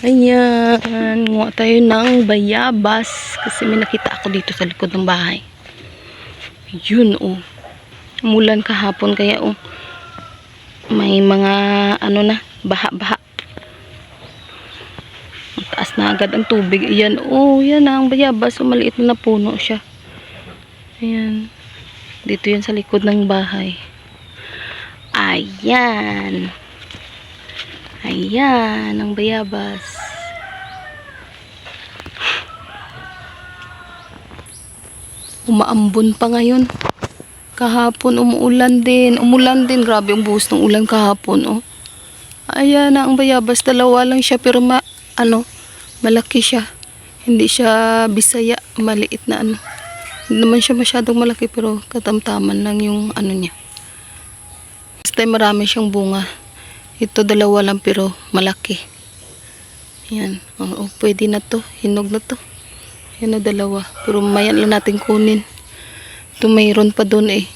Ayan, nguha tayo ng bayabas kasi may nakita ako dito sa likod ng bahay. Yun oh. Umulan kahapon kaya oh. May mga ano na, baha-baha. Mataas na agad ang tubig. Ayan, oh, yan ang bayabas. So, maliit na na puno siya. Ayan. Dito yan sa likod ng bahay. Ayan. Ayan, ang bayabas. Umaambon pa ngayon. Kahapon umuulan din. Umulan din. Grabe ang buhos ng ulan kahapon, oh. Ayan ang bayabas. Dalawa lang siya pero ma, ano, malaki siya. Hindi siya bisaya. Maliit na ano. Hindi naman siya masyadong malaki pero katamtaman lang yung ano niya. Basta marami siyang bunga. Ito dalawa lang pero malaki. Yan. Oo, pwede na to. Hinog na to. Yan na dalawa. Pero mayan lang natin kunin. Ito mayroon pa doon eh.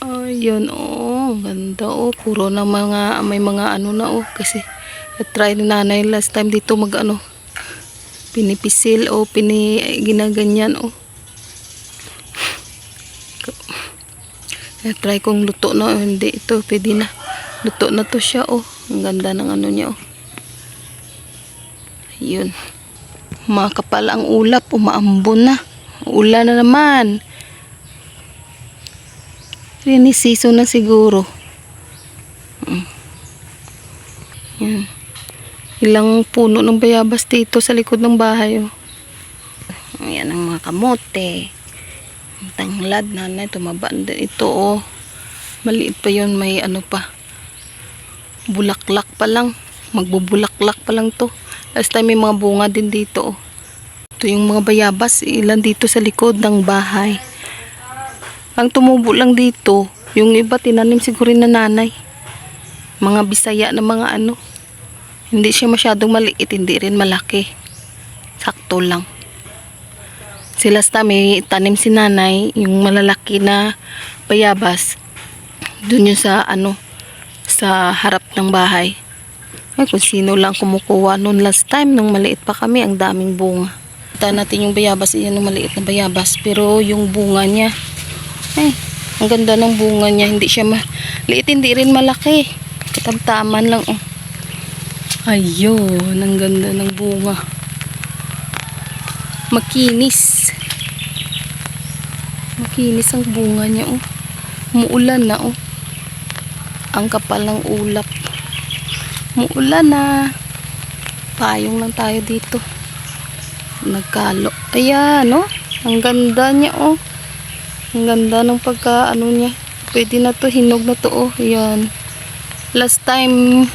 Ayun, oh, ganda oh. Puro na mga, may mga ano na oh. Kasi, try ni nanay last time dito mag ano, pinipisil o pini, ginaganyan oh. try kong luto na, oh, hindi ito, pwede na. Luto na to siya oh. Ang ganda ng ano niya oh. Ayun. Makapal ang ulap, umaambon na. Ulan na naman. Rainy season na siguro. Mm. Yan. Ilang puno ng bayabas dito sa likod ng bahay. Oh. Ayan ang mga kamote. Ang tanglad na na. Tumaba ito. Oh. Maliit pa yon May ano pa. Bulaklak pa lang. Magbubulaklak pa lang to. Last time may mga bunga din dito. Oh. Ito yung mga bayabas. Ilan dito sa likod ng bahay. Ang tumubo lang dito, yung iba tinanim siguro na nanay. Mga bisaya na mga ano. Hindi siya masyadong maliit, hindi rin malaki. Sakto lang. Sila sa may tanim si nanay, yung malalaki na bayabas. Doon yung sa ano, sa harap ng bahay. Ay, kung sino lang kumukuha noon last time, nung maliit pa kami, ang daming bunga. Kita natin yung bayabas, iyan yung maliit na bayabas. Pero yung bunga niya, ay, ang ganda ng bunga niya. Hindi siya maliit, hindi rin malaki. Katamtaman lang, oh. Ayun, ang ganda ng bunga. Makinis. Makinis ang bunga niya, oh. Muulan na, oh. Ang kapal ng ulap. Muulan na. Payong lang tayo dito. Nagkalo. Ayan, oh. Ang ganda niya, oh. Ang ganda ng pagka ano niya. Pwede na to, hinog na to oh. Ayan. Last time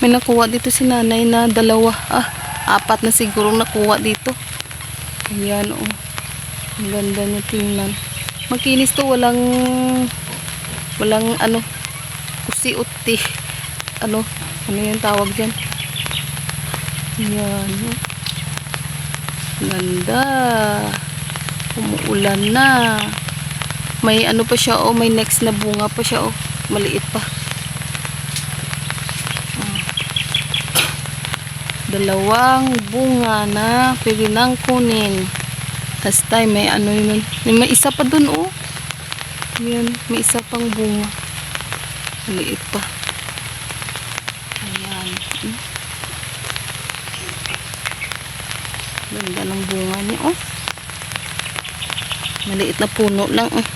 may nakuha dito si nanay na dalawa. Ah, apat na siguro nakuha dito. Ayan oh. Ang ganda niya tingnan. Makinis to, walang walang ano kusi-uti. Ano, ano yung tawag diyan? Ayan. Oh. Ganda. Umuulan na. May ano pa siya oh, may next na bunga pa siya oh. Maliit pa. Oh. Dalawang bunga na pwede nang kunin. Last time may ano yun. May isa pa dun oh. Yan, may isa pang bunga. Maliit pa. Ayan. Ganda ng bunga niya oh. Maliit na puno lang oh.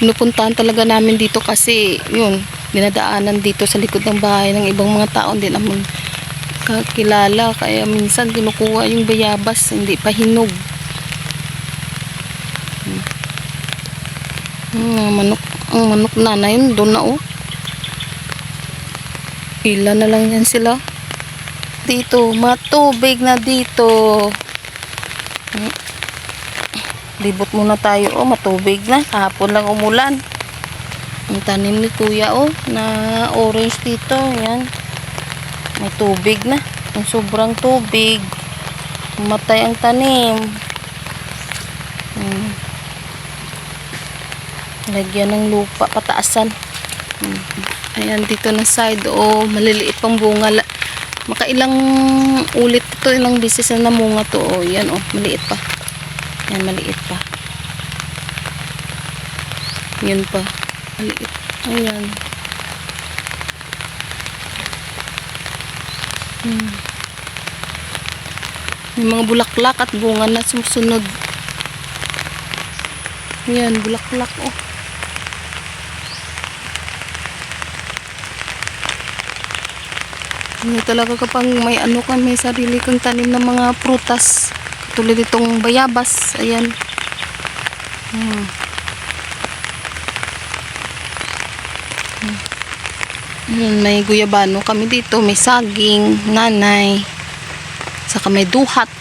pinupuntahan talaga namin dito kasi yun, dinadaanan dito sa likod ng bahay ng ibang mga tao hindi naman kakilala kaya minsan kinukuha yung bayabas hindi pa hinog Hmm, manok ang manok na yun doon na oh ilan na lang yan sila dito matubig na dito Hmm. Libot muna tayo. Oh, matubig na. Kahapon lang umulan. Ang tanim ni kuya, oh, na orange dito. Yan. May tubig na. Ang sobrang tubig. Matay ang tanim. Hmm. Lagyan ng lupa, pataasan. Hmm. Ayan, dito na side. Oh, maliliit pang bunga. La- Makailang ulit ito, ilang bisis na namunga to. Oh, yan oh, maliit pa. Yan, maliit pa. Yan pa. Maliit. Ayan. Hmm. May mga bulaklak at bunga na sumusunod. Yan, bulaklak oh. Ano talaga kapag may ano ka, may sarili kang tanim ng mga prutas. Tulad itong bayabas. Ayan. Hmm. Hmm. May guyabano kami dito. May saging, nanay. Saka may duhat.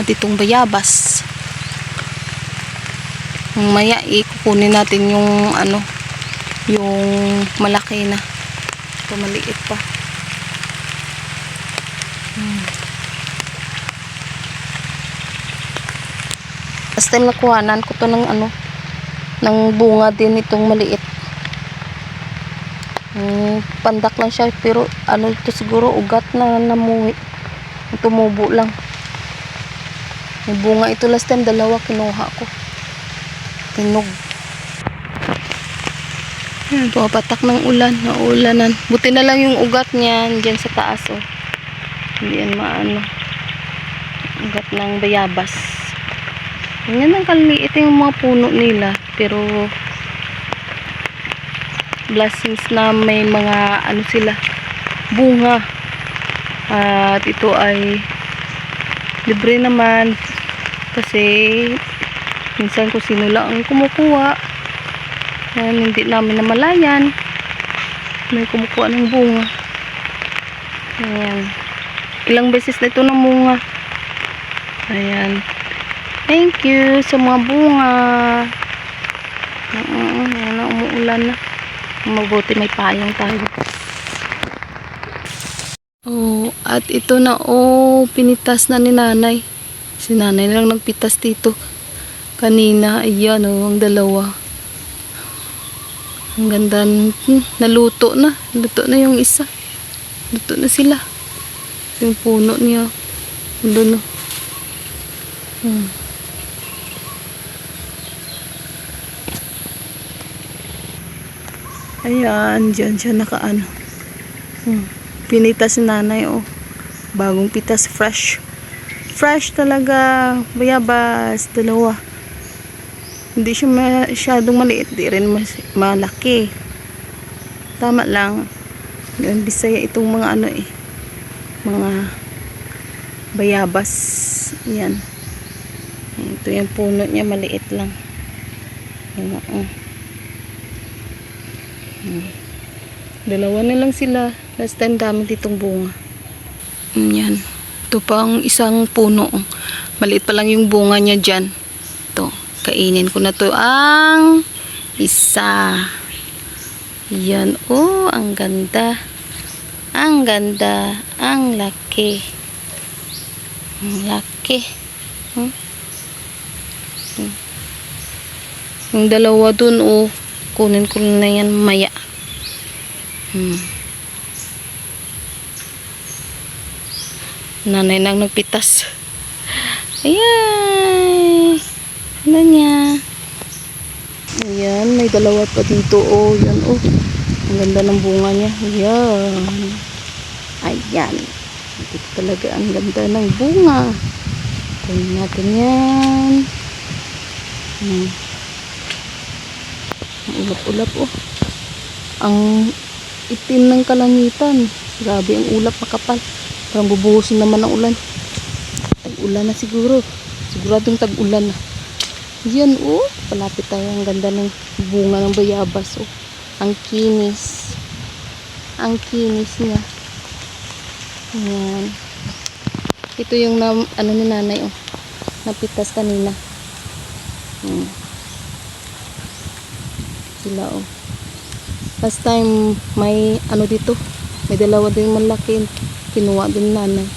At itong bayabas. Maya ikukunin natin yung ano, yung malaki na. Ito maliit pa. Hmm. Last time nakuhanan ko to ng ano, ng bunga din itong maliit. Hmm, pandak lang siya pero ano ito siguro ugat na namuhi. Tumubo lang. May bunga ito last time dalawa kinuha ko. Tinog. Yan, papatak ng ulan, naulanan. Buti na lang yung ugat niyan dyan sa taas, oh. Hindi yan maano. Ugat ng bayabas. Ganyan ang kaliit yung mga puno nila. Pero, blessings na may mga, ano sila, bunga. At ito ay libre naman. Kasi, minsan kung sino lang ang kumukuha, Ayan, hindi namin namalayan. May kumukuha ng bunga. Ayan. Ilang beses na ito namunga. Ayan. Thank you sa mga bunga. Ayan na, umuulan na. Mabuti may payong tayo. Oh, at ito na, oh, pinitas na ni nanay. Si nanay na lang nagpitas dito. Kanina, ayan, oh, ang dalawa. Ang ganda. Hmm, naluto na. Luto na yung isa. Luto na sila. Yung puno niya. Doon. Hmm. Ayan, dyan siya nakaano. Hmm. Pinitas nanay, oh. Bagong pitas, fresh. Fresh talaga. Bayabas, dalawa. Hindi siya masyadong maliit, di rin mas- malaki. Tama lang. Bisaya itong mga ano eh. Mga bayabas. Yan. Ito yung puno niya, maliit lang. Yan, oh. Hmm. Dalawa na lang sila. Last time dami ditong bunga. Yan. Ito pa ang isang puno. Maliit pa lang yung bunga niya dyan. Ito. Kainin ko na to ang isa. Yan. Oh, ang ganda. Ang ganda. Ang laki. Ang laki. Hmm? Hmm. Yung dalawa dun, oh. Kunin ko na yan maya. Hmm. Nanay nang nagpitas. Ayan. Ano niya? Ayan, may dalawa pa dito. Oh, yan oh. Ang ganda ng bunga niya. Ayan. Ayan. Ito talaga ang ganda ng bunga. Kunin natin yan. Hmm. Ang ulap-ulap oh. Ang itim ng kalangitan. Grabe ang ulap makapal. Parang bubuhusin naman ang ulan. Tag-ulan na siguro. Siguradong tag-ulan na. Yan oh. Palapit tayo. Ang ganda ng bunga ng bayabas oh. Ang kinis. Ang kinis niya. Ayan. Ito yung na, ano ni nanay oh. Napitas kanina. Hmm. Sila oh. Last time may ano dito. May dalawa din malaki. Kinuha din nanay.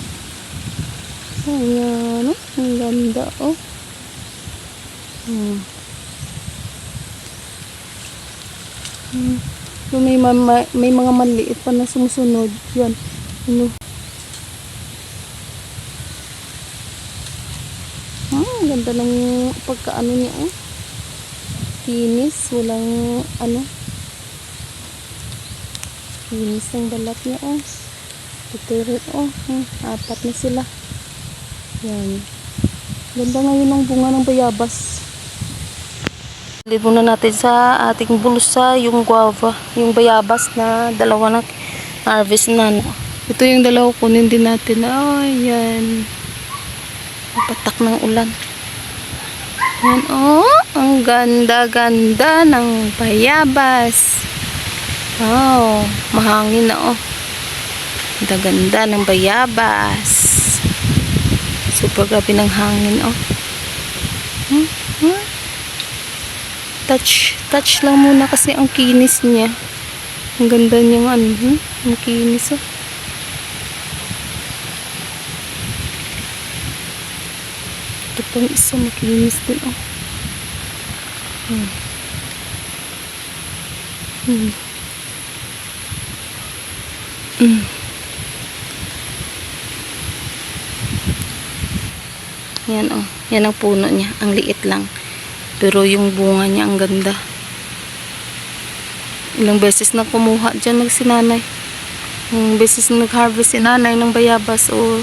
Ayan oh. Ang ganda oh. Hmm. Hmm. May, ma- may mga maliit pa na sumusunod. Yan. Ano? Ah, ganda ng pagkaano niya, oh. Kinis, walang, ano, kinis ng balat niya, oh. Titirit, oh. Hmm, apat na sila. Yan. Ganda ngayon ng bunga ng bayabas. Ilid muna natin sa ating bulsa yung guava, yung bayabas na dalawa na harvest na. no. Ito yung dalawa kunin din natin. Ay, yan. Patak ng ulan. Yan, oh. Ang ganda-ganda ng bayabas. Wow. Mahangin na, oh. Ganda-ganda ng bayabas. Super grabe ng hangin, oh. Hmm? Hmm? Touch, touch lang muna kasi ang kinis niya. Ang ganda niyang ano, hmm? ang kinis, oh. Ito pang isa makinis din, oh. Hmm. Hmm. Hmm. Yan oh, yan ang puno niya. Ang liit lang. Pero yung bunga niya ang ganda. Ilang beses na kumuha dyan nagsinanay. Yung beses na nag-harvest si nanay ng bayabas o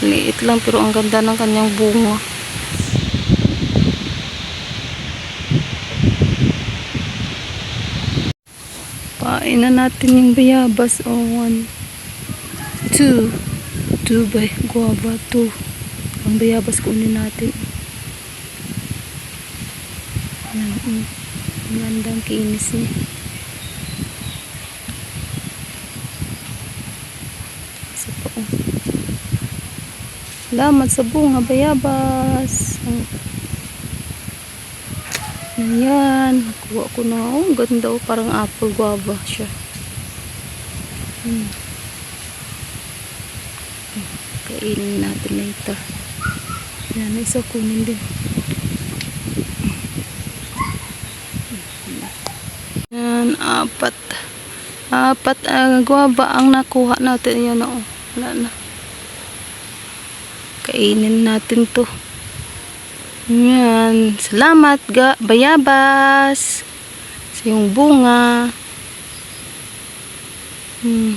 liit lang pero ang ganda ng kanyang bunga. Pain na natin yung bayabas. O, oh, one, two, two by guava, two. Ang bayabas kunin natin. Mm. Ang gandang kinis niya. Isa pa, oh. Salamat sa bunga, bayabas. Ayan, nakuha ko na. Oh, ganda oh, parang apple guava siya. Hmm. Kainin natin later. Yan, isa kunin din. Yan, apat. Apat ang guava ang nakuha natin. Yan, oh. Wala na. Kainin natin to. Yan. Salamat, ga bayabas. Sa yung bunga. Hmm.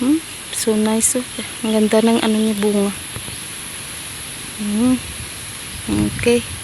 Hmm. So nice. Oh. Ang ganda ng ano niya bunga. Hmm. Okay.